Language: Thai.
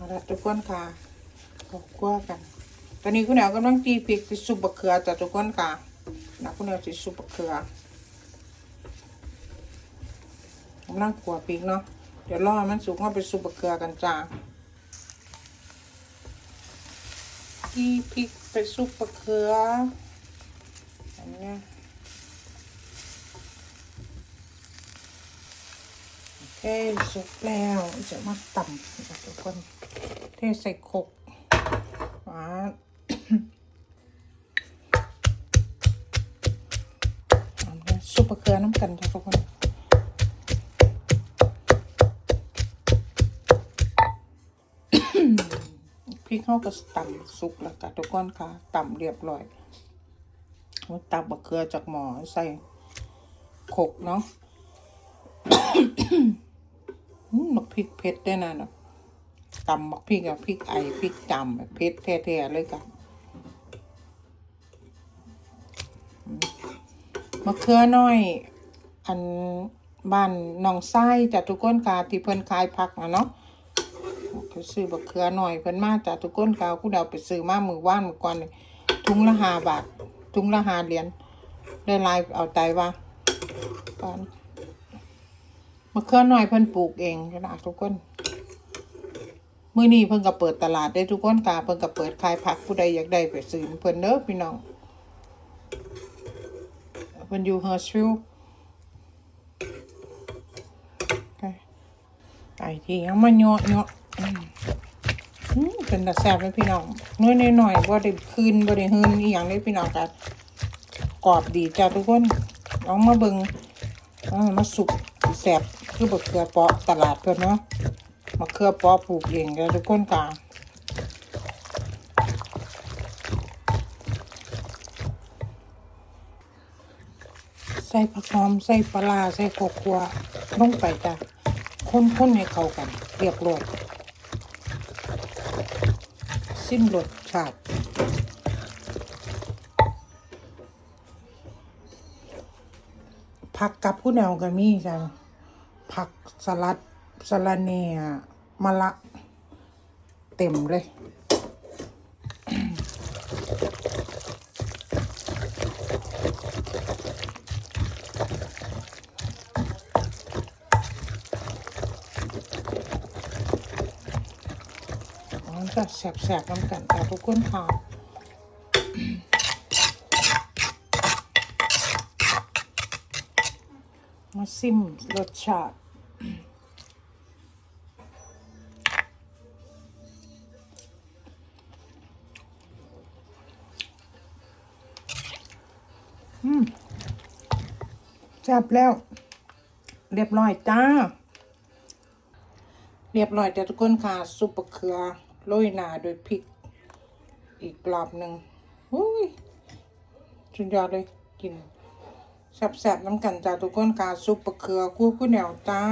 เอาละทุกคนค่ะขอบคุณกัน ตอนนี้คุณแอวกำลังตีพริกที่ซุปบะเขือจ้ะทุกคนค่ะนะคุณแอวที่ซุปบะเขือกำลังขัวพริกเนาะเดี๋ยวรอมันสุกเอาไปซุปบะเขือกันจ้าตีพริกไปซุปบะเขืออันเนี้ยโอ เคสุกแล้วจะมาตำทุกคนเทใส่โคกหวานเอาเนื้อซุปมะเขือน้ำกันทุกคนพริกเข้าก็ตำสุกแล้วค่ะทุกคนค่ะตำเรียบร้อยเอาตำมะเขือจากหมอใส่ขกเนาะ อืมมักพริกเผ็ดได้นะเนาะตำมักพริกกับพริกไอพริกจำเผ็ดแท้ๆเลยค่ะมะเขือน้อย อันบ้านหนองไส้จากทุกคนค่ะที่เพิ่นขายผักนะเนาะไปซื้อบักเขือหน่อยเพิ่นมาจากทุกคนกาวกูเดาไปซื้อมามือว่านมือก่อนนี่ถุงละห้าบาทถุงละห้าเหรียญได้ลายเอาใจว่าก่อน มะเขือหน่อยเพิ่นปลูกเองนะทุกคนมื้อนี้เพิ่นก็เปิดตลาดได้ทุกคนกาเพิ่นก็เปิดขายผักผู้ใดอยากได้ไปซื้อเพิ่นเด้อพี่น้องเพิ่นอยู่เฮอร์ชิลไก่ที่ยังมาเนาะเนาะอืมเป็นตาแซ่บเลยพี่น้องน้อยหน่อยว่าได้คืนว่าได้หืนอีหยังเลยพี่น้องกันกรอบดีจ้าทุกคนลองมาเบิงเอามาสุกแซ่บ คือบักเขือเปาะตลาดเพิ่อนเนาะมะเขือเปาะปลูกเองจ้าทุกคนกาใส่ผักหอมใส่ปลาใส่ข้าวคั่วลงไปจ้ะคนๆให้เข้ากัน เรียบร้อยสิ้นรสชาติผักกับผู้แนวก็มีจ้ะ ผักสลัดสลัเนียมะละเต็มเลย จะแสบๆน้ำกันแต่ทุกคนค่ะมาซิมรสชาติ จับแล้ว เรียบร้อยจ้า เรียบร้อยแต่ทุกคนค่ะซุปมะเขือโรยหน้าด้วยพริก อีกรอบหนึ่งอุ้ยสุดยอดเลยกินแซ่บๆน้ำกันจ้าทุกคนค่ะซุปมะเขือกู้กู้แนวจ้า